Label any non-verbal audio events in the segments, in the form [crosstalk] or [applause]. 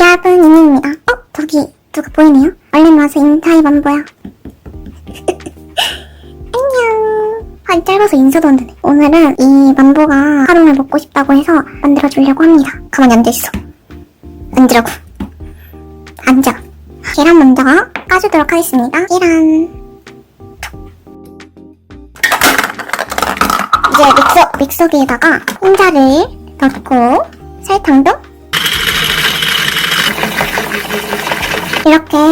여러분, 인입니다. 어? 저기, 누가 보이네요? 얼른 와서 인사해, 만보야. [laughs] 안녕. 팔이 짧아서 인사도 안 되네. 오늘은 이 만보가 하롱을 먹고 싶다고 해서 만들어주려고 합니다. 가만히 앉아있어. 앉으라고. 앉아. 계란 먼저 까주도록 하겠습니다. 계란. 이제 믹서, 믹서기에다가 혼자를 넣고 설탕도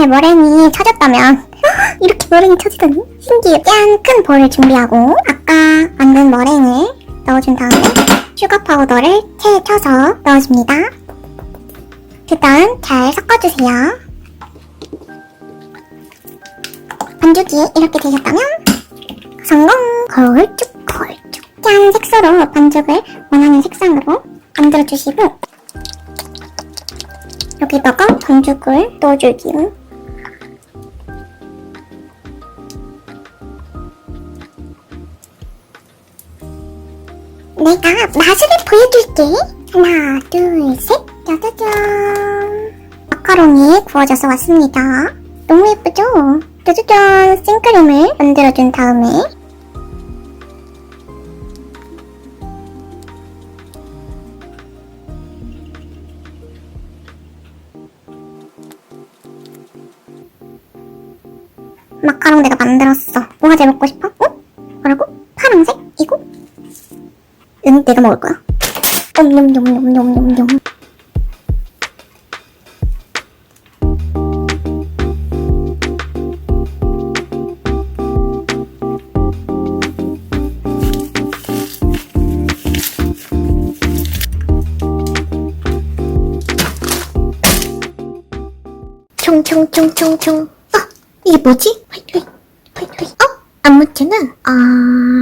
머랭이 쳐졌다면. [gasps] 이렇게 머랭이 쳐지다니? 신기해. 짠! 큰 볼을 준비하고 아까 만든 머랭을 넣어준 다음에 슈가 파우더를 체에 쳐서 넣어줍니다. 그 다음 잘 섞어주세요. 반죽이 이렇게 되셨다면 성공! 걸쭉 걸쭉. 짠! 색소로 반죽을 원하는 색상으로 만들어주시고 여기다가 반죽을 넣어줄게요 내가 마술을 보여줄게 하나 둘 셋 짜자잔 마카롱이 구워져서 왔습니다 너무 예쁘죠? 짜자잔 생크림을 만들어준 다음에 마카롱 내가 만들었어. 뭐가 제일 먹고 싶어? 먹을 거야. 옴뇸뇸뇸뇸뇸뇸. 총총총총총. 아, 이게 뭐지? 화이트, 화이트, 화이트. 어? 안 묻히는? 아, 앙.